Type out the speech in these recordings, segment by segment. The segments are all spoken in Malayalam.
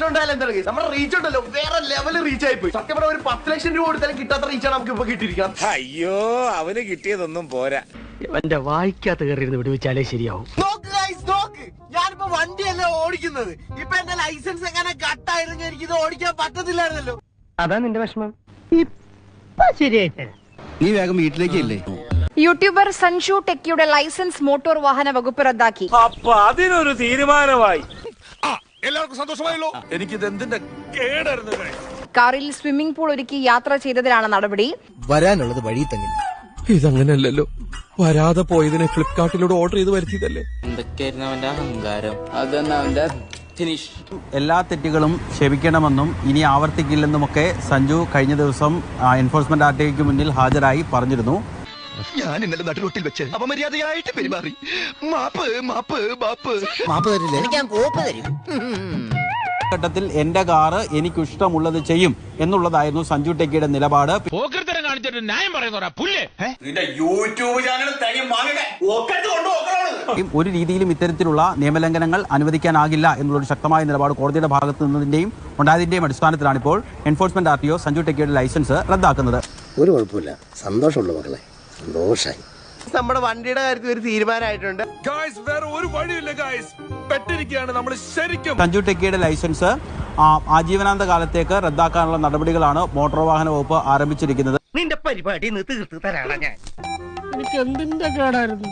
പ്രശ്നം ഉണ്ടായാലും എന്താ? നമ്മുടെ റീച്ച് ഉണ്ടല്ലോ. വേറെ ലെവൽ റീച്ച് ആയി പോയി. സത്യം പറഞ്ഞ ഒരു പത്ത് ലക്ഷം രൂപ കൊടുത്താലും കിട്ടാത്ത റീച്ചാണ് നമുക്ക് ഇപ്പൊ കിട്ടിയിരിക്കാം അയ്യോ അവന് കിട്ടിയതൊന്നും പോരാ. എന്റെ വായിക്കാത്ത കയറിയിരുന്ന് വിടുവിച്ചാലേ ശരിയാവും. നോക്ക് ഗൈസ് നോക്ക്. ഞാനിപ്പോ വണ്ടിയല്ലേ ഓടിക്കുന്നത്. ഇപ്പൊ എന്റെ ലൈസൻസ് എങ്ങനെ കട്ടായിരുന്നു എനിക്ക് ഇത് ഓടിക്കാൻ പറ്റത്തില്ലായിരുന്നല്ലോ. അതാ നിന്റെ വിഷമം. ഇപ്പൊ ശരിയായിട്ട് നീ വേഗം വീട്ടിലേക്കല്ലേ യൂട്യൂബർ സഞ്ജു ടെക്കിയുടെ ലൈസൻസ് മോട്ടോർ വാഹന വകുപ്പ് റദ്ദാക്കി. അപ്പൊ അതിനൊരു തീരുമാനമായി. കാറിൽ സ്വിമ്മിംഗ് പൂൾ ഒരുക്കി യാത്ര ചെയ്തതിലാണ് നടപടി. വരാനുള്ളത് വഴി തങ്ങില്ല ഇതങ്ങനല്ലല്ലോ വരാതെ പോയതിനെ ഫ്ലിപ്കാർട്ടിലൂടെ ഓർഡർ ചെയ്ത് വരുത്തിയതല്ലേ? എന്തൊക്കെയായിരുന്നു അവന്റെ അഹങ്കാരം? അതന്നെ അവന്റെ ഫിനിഷ് എല്ലാ തെറ്റുകളും ക്ഷമിക്കണമെന്നും ഇനി ആവർത്തിക്കില്ലെന്നുമൊക്കെ സഞ്ജു കഴിഞ്ഞ ദിവസം എൻഫോഴ്സ്മെന്റ് ആർ മുന്നിൽ ഹാജരായി പറഞ്ഞിരുന്നു. ഞാൻ ഇന്നലെ നടുറോട്ടിൽ വെച്ച് അപമര്യാദയായിട്ട് പെരുമാറി. മാപ്പ് മാപ്പ് മാപ്പ്. മാപ്പ് തരില്ലേ. എനിക്ക് ഞാൻ കോപ്പ് തരും. ഘട്ടത്തിൽ എന്റെ കാറ് എനിക്ക് ഇഷ്ടമുള്ളത് ചെയ്യും എന്നുള്ളതായിരുന്നു സഞ്ജു ടെക്കിയുടെ നിലപാട്. ഒരു രീതിയിലും ഇത്തരത്തിലുള്ള നിയമലംഘനങ്ങൾ അനുവദിക്കാനാകില്ല എന്നുള്ളൊരു ശക്തമായ നിലപാട് കോടതിയുടെ ഭാഗത്തു നിന്നതിന്റെയും ഉണ്ടായതിന്റെയും അടിസ്ഥാനത്തിലാണ് ഇപ്പോൾ enforcement R T O Sanju ടെക്കിയുടെ licence റദ്ദാക്കുന്നത്. ഒരു കുഴപ്പമില്ല. സന്തോഷമുള്ള മക്കളെ. സന്തോഷായി. നമ്മുടെ വണ്ടിയുടെ കാര്യത്തിൽ ഒരു തീരുമാനമായിട്ടുണ്ട്. ഗായ്സ് വേറെ ഒരു വഴിയില്ല ഗായ്സ് പെട്ടിരിക്കുകയാണ്. നമ്മൾ ശരിക്കും സഞ്ജു ടെക്കിയുടെ ലൈസൻസ് ആ, ആജീവനാന്ത കാലത്തേക്ക് റദ്ദാക്കാനുള്ള നടപടികളാണ് മോട്ടോർ വാഹന വകുപ്പ് ആരംഭിച്ചിരിക്കുന്നത്. നിന്റെ പരിപാടി തീർത്ത് തരാണ് ഞാൻ. എനിക്ക് എന്തിന്റെ കേടായിരുന്നു?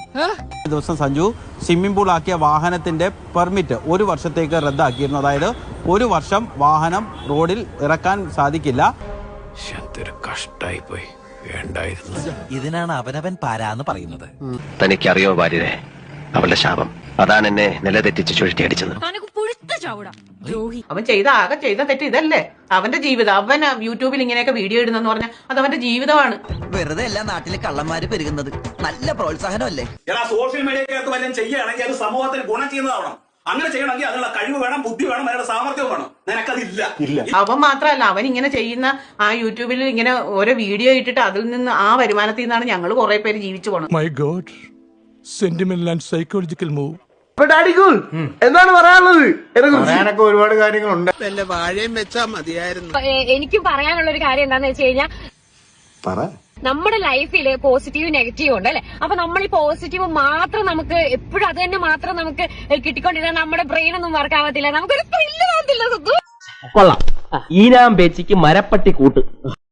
ഈ ദിവസം സഞ്ജു സ്വിമ്മിംഗ് പൂൾ ആക്കിയ വാഹനത്തിന്റെ പെർമിറ്റ് ഒരു വർഷത്തേക്ക് റദ്ദാക്കിയിരുന്നു. അതായത് ഒരു വർഷം വാഹനം റോഡിൽ ഇറക്കാൻ സാധിക്കില്ല. കഷ്ടായി പോയി വേണ്ടായിരുന്നു ഇതിനാണ് അവനവൻ പാരാന്ന് പറയുന്നത്. തനിക്കറിയോ ഭാര്യരെ അവളുടെ ശാപം. അതാണ് എന്നെ നിലതെറ്റിച്ച് ചുഴറ്റിയടിച്ചത് അവൻ ചെയ്ത ആകെ ചെയ്ത തെറ്റ് ഇതല്ലേ? അവന്റെ ജീവിതം അവൻ യൂട്യൂബിൽ ഇങ്ങനെയൊക്കെ വീഡിയോ ഇടുന്നെന്ന് പറഞ്ഞാൽ അത് അവന്റെ ജീവിതമാണ്. വെറുതെ എല്ലാ നാട്ടിലെ കള്ളന്മാര് പെരുകുന്നത്. നല്ല പ്രോത്സാഹനം അല്ലേ സോഷ്യൽ മീഡിയക്കകത്ത് വല്ലതും ചെയ്യുകയാണെങ്കിൽ അത് സമൂഹത്തിന് ഗുണം ചെയ്യുന്നതാവണം. അങ്ങനെ ചെയ്യണമെങ്കിൽ അതിനുള്ള കഴിവ് വേണം ബുദ്ധി വേണം അതിനുള്ള സാമർഥ്യം വേണം. നിനക്കതില്ല. ഇല്ല. അവൻ മാത്രമല്ല അവൻ ഇങ്ങനെ ചെയ്യുന്ന ആ യൂട്യൂബിൽ ഇങ്ങനെ ഓരോ വീഡിയോ ഇട്ടിട്ട് അതിൽ നിന്ന് ആ വരുമാനത്തിൽ നിന്നാണ് ഞങ്ങൾ കുറെ പേര് ജീവിച്ചു പോണത്. My god sentimental and psychological move എന്താണ് പറയാനുള്ളത്? എന്നെ ഒരുപാട് കാര്യങ്ങളുണ്ട്. എനിക്ക് പറയാനുള്ള ഒരു കാര്യം എന്താന്ന് വെച്ച് കഴിഞ്ഞാൽ നമ്മുടെ ലൈഫിൽ പോസിറ്റീവ് നെഗറ്റീവ് ഉണ്ട് അല്ലെ? അപ്പൊ നമ്മൾ ഈ പോസിറ്റീവ് മാത്രം നമുക്ക് എപ്പോഴും അത് തന്നെ മാത്രം നമുക്ക് കിട്ടിക്കൊണ്ടിരുന്ന നമ്മുടെ ബ്രെയിൻ ഒന്നും വർക്ക് ആവത്തില്ല. നമുക്കൊരു ത്രില്ല് ആവത്തില്ല കൊള്ളാം. ഈനാം പേച്ചിക്ക് മരപ്പട്ടി കൂട്ട്.